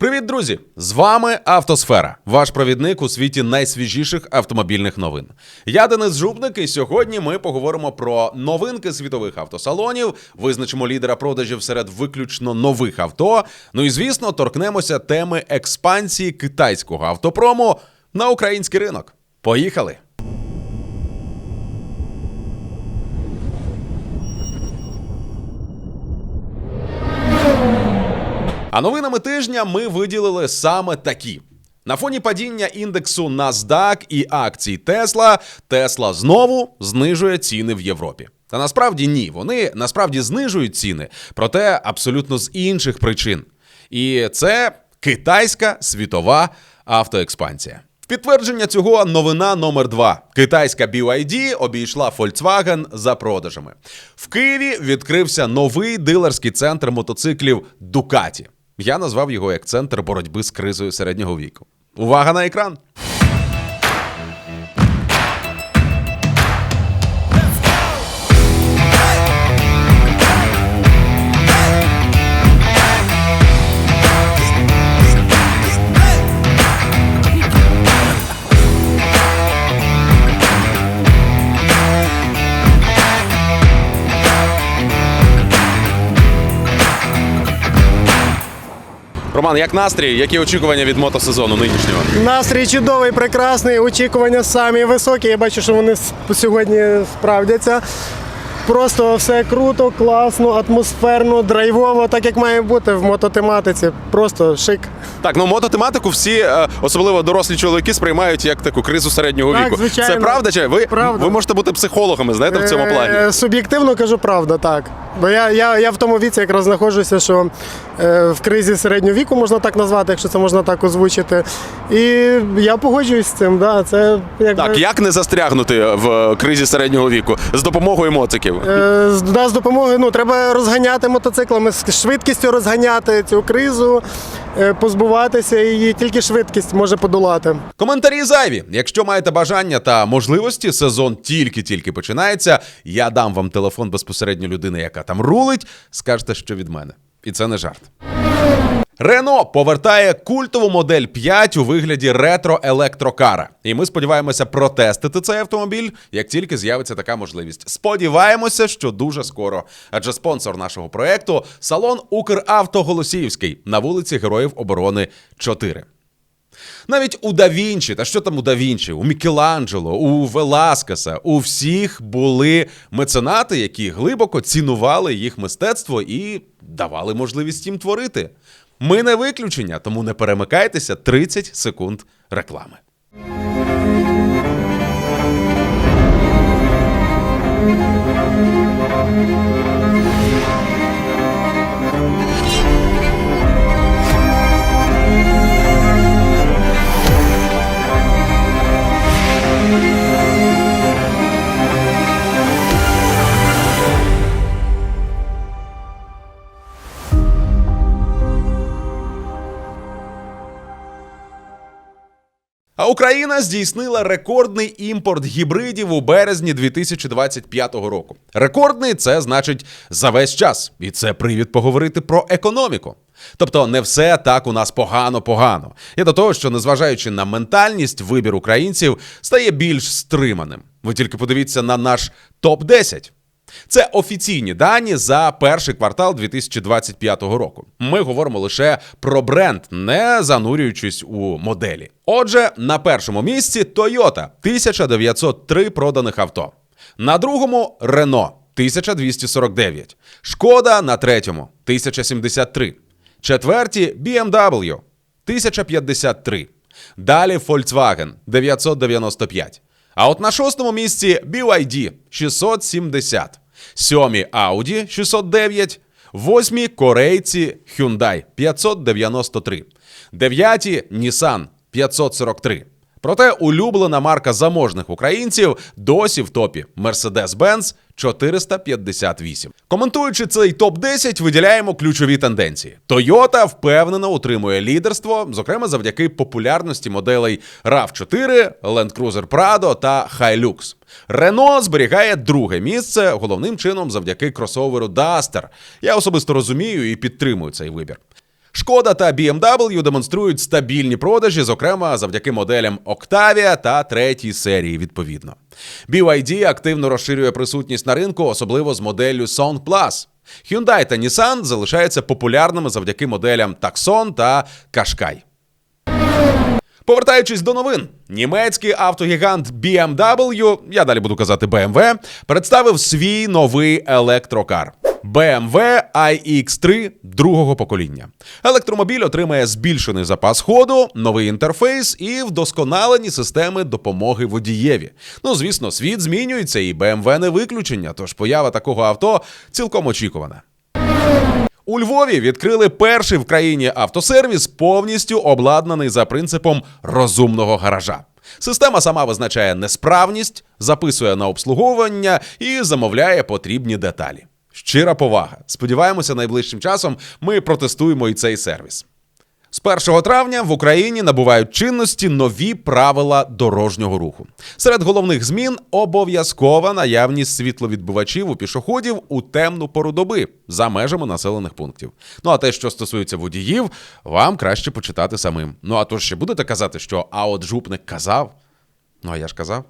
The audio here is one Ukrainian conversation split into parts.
Привіт, друзі! З вами Автосфера, ваш провідник у світі найсвіжіших автомобільних новин. Я Денис Жубник, і сьогодні ми поговоримо про новинки світових автосалонів, визначимо лідера продажів серед виключно нових авто. Ну і звісно, торкнемося теми експансії китайського автопрому на український ринок. Поїхали! А новинами тижня ми виділили саме такі. На фоні падіння індексу NASDAQ і акцій Тесла, Тесла знову знижує ціни в Європі. Та насправді ні, вони насправді знижують ціни, проте абсолютно з інших причин. І це китайська світова автоекспансія. Підтвердження цього новина номер 2 Китайська BYD обійшла Volkswagen за продажами. В Києві відкрився новий дилерський центр мотоциклів Ducati. Я назвав його як центр боротьби з кризою середнього віку. Увага на екран! Роман, як настрій? Які очікування від мотосезону нинішнього? Настрій чудовий, прекрасний, очікування самі високі. Я бачу, що вони сьогодні справдяться. Просто все круто, класно, атмосферно, драйвово, так як має бути в мототематиці. Просто шик. Так, ну мототематику всі, е, особливо дорослі чоловіки, сприймають як таку кризу середнього Так, віку. звичайно. Це правда? Чи ви, Правда. ви можете бути психологами, знаєте, в цьому плані? Е, Суб'єктивно кажу правда, так. Бо я, я, я в тому віці якраз знаходжуся, що е, в кризі середнього віку можна так назвати, якщо це можна так озвучити. І я погоджуюсь з цим. Да, це, якби, Так, як не застрягнути в кризі середнього віку з допомогою моциків? Е, да, з допомогою ну, треба розганяти мотоциклами, з швидкістю розганяти цю кризу, е, позбуватися її, тільки швидкість може подолати. Коментарі зайві. Якщо маєте бажання та можливості, сезон тільки-тільки починається. Я дам вам телефон безпосередньо людини, яка там рулить. Скажете, що від мене. І це не жарт. Рено повертає культову модель 5 у вигляді ретро-електрокара. І ми сподіваємося протестити цей автомобіль, як тільки з'явиться така можливість. Сподіваємося, що дуже скоро. Адже спонсор нашого проекту салон Укравто Голосіївський на вулиці Героїв оборони 4. Навіть у Да Вінчі, та що там у Да Вінчі, у Мікеланджело, у Веласкеса, у всіх були меценати, які глибоко цінували їх мистецтво і давали можливість їм творити. Ми не виключення, тому не перемикайтеся 30 секунд реклами. А Україна здійснила рекордний імпорт гібридів у березні 2025 року. Рекордний це значить за весь час, і це привід поговорити про економіку. Тобто не все так у нас погано-погано. І до того, що незважаючи на ментальність, вибір українців стає більш стриманим. Ви тільки подивіться на наш топ 10 це офіційні дані за перший квартал 2025 року. Ми говоримо лише про бренд, не занурюючись у моделі. Отже, на першому місці Toyota 1903 проданих авто. На другому Renault 1249. Шкода на третьому 1073. Четверті BMW 1053. Далі Volkswagen 995. А от на шостому місці BYD 670, сьомі Audi 609, восьмі корейці Hyundai 593, дев'яті Nissan 543. Проте улюблена марка заможних українців досі в топі Mercedes-Benz 458. Коментуючи цей топ 10 виділяємо ключові тенденції. Toyota впевнено утримує лідерство, зокрема завдяки популярності моделей RAV4, Land Cruiser Prado та Hilux. Renault зберігає друге місце головним чином завдяки кросоверу Duster. Я особисто розумію і підтримую цей вибір. Шкода та BMW демонструють стабільні продажі, зокрема завдяки моделям Octavia та третій серії відповідно. BYD активно розширює присутність на ринку, особливо з моделлю Sound Plus. Hyundai та Nissan залишаються популярними завдяки моделям Tucson та Qashqai. Повертаючись до новин, німецький автогігант BMW, я далі буду казати BMW, представив свій новий електрокар. BMW iX3 другого покоління. Електромобіль отримає збільшений запас ходу, новий інтерфейс і вдосконалені системи допомоги водієві. Ну, звісно, світ змінюється, і BMW не виключення, тож поява такого авто цілком очікувана. У Львові відкрили перший в країні автосервіс, повністю обладнаний за принципом розумного гаража. Система сама визначає несправність, записує на обслуговування і замовляє потрібні деталі. Щира повага. Сподіваємося, найближчим часом ми протестуємо і цей сервіс. З 1 травня в Україні набувають чинності нові правила дорожнього руху. Серед головних змін обов'язкова наявність світловідбивачів у пішоходів у темну пору доби за межами населених пунктів. Ну а те, що стосується водіїв, вам краще почитати самим. Ну а то ще будете казати, що а от жупник казав. Ну а я ж казав.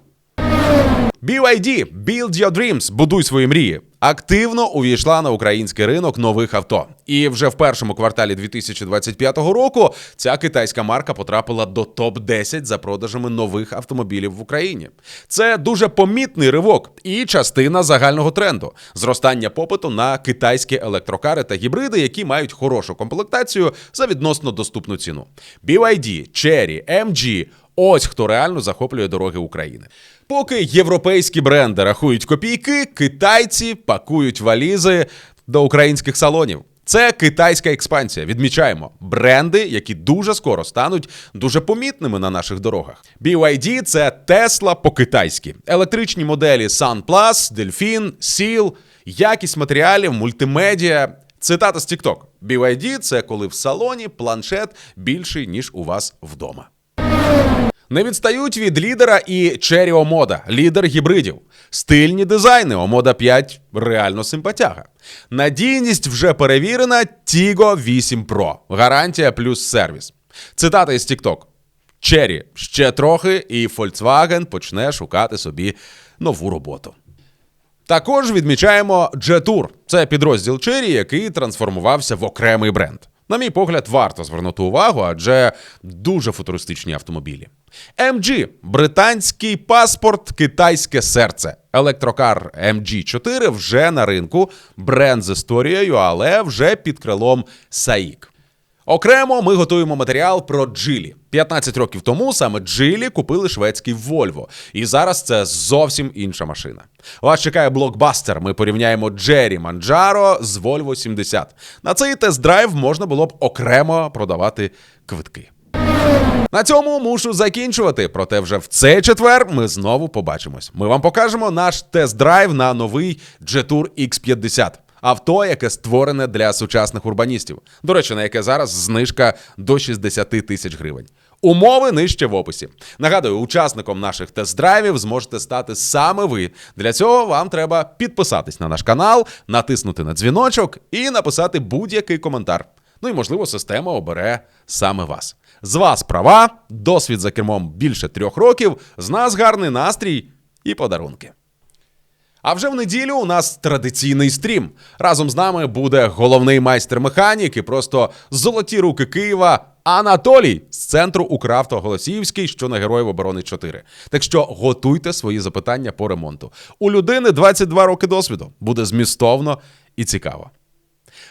BYD Build Your Dreams, будуй свої мрії. Активно увійшла на український ринок нових авто. І вже в першому кварталі 2025 року ця китайська марка потрапила до топ 10 за продажами нових автомобілів в Україні. Це дуже помітний ривок і частина загального тренду зростання попиту на китайські електрокари та гібриди, які мають хорошу комплектацію за відносно доступну ціну. BYD, Chery, MG – Ось хто реально захоплює дороги України. Поки європейські бренди рахують копійки, китайці пакують валізи до українських салонів. Це китайська експансія. Відмічаємо бренди, які дуже скоро стануть дуже помітними на наших дорогах. BYD – це Tesla по-китайськи. Електричні моделі Sun Plus, Delphin, Seal, якість матеріалів, мультимедіа. Цитата з TikTok. BYD – це коли в салоні планшет більший, ніж у вас вдома. Не відстають від лідера і Cherry Omoda, лідер гібридів. Стильні дизайни Omoda 5 реально симпатяга. Надійність вже перевірена Tigo 8 Pro. Гарантія плюс сервіс. Цитата із TikTok. Cherry, ще трохи, і Volkswagen почне шукати собі нову роботу. Також відмічаємо Jetour. Це підрозділ Cherry, який трансформувався в окремий бренд. На мій погляд, варто звернути увагу, адже дуже футуристичні автомобілі. MG – британський паспорт, китайське серце. Електрокар MG4 вже на ринку, бренд з історією, але вже під крилом SAIC. Окремо ми готуємо матеріал про Джилі. 15 років тому саме Джилі купили шведський Volvo. І зараз це зовсім інша машина. Вас чекає блокбастер. Ми порівняємо Джері Манджаро з Volvo 70. На цей тест-драйв можна було б окремо продавати квитки. На цьому мушу закінчувати. Проте вже в цей четвер ми знову побачимось. Ми вам покажемо наш тест-драйв на новий Jetour X50. Авто, яке створене для сучасних урбаністів. До речі, на яке зараз знижка до 60 тисяч гривень. Умови нижче в описі. Нагадую, учасником наших тест-драйвів зможете стати саме ви. Для цього вам треба підписатись на наш канал, натиснути на дзвіночок і написати будь-який коментар. Ну і можливо, система обере саме вас. З вас права, досвід за кермом більше трьох років, з нас гарний настрій і подарунки. А вже в неділю у нас традиційний стрім. Разом з нами буде головний майстер механік і просто золоті руки Києва Анатолій з центру Укравто Голосіївський, що на Героїв оборони 4. Так що готуйте свої запитання по ремонту. У людини 22 роки досвіду. Буде змістовно і цікаво.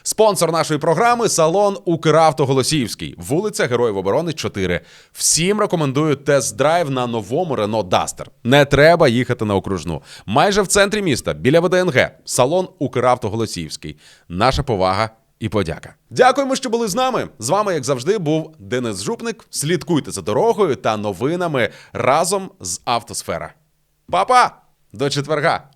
Спонсор нашої програми салон Укравто Голосіївський, вулиця Героїв оборони 4. Всім рекомендую тест-драйв на новому Renault Duster. Не треба їхати на окружну. Майже в центрі міста, біля ВДНГ, салон Укравто Голосіївський. Наша повага і подяка. Дякуємо, що були з нами. З вами, як завжди, був Денис Жупник. Слідкуйте за дорогою та новинами разом з Автосфера. Па-па! До четверга!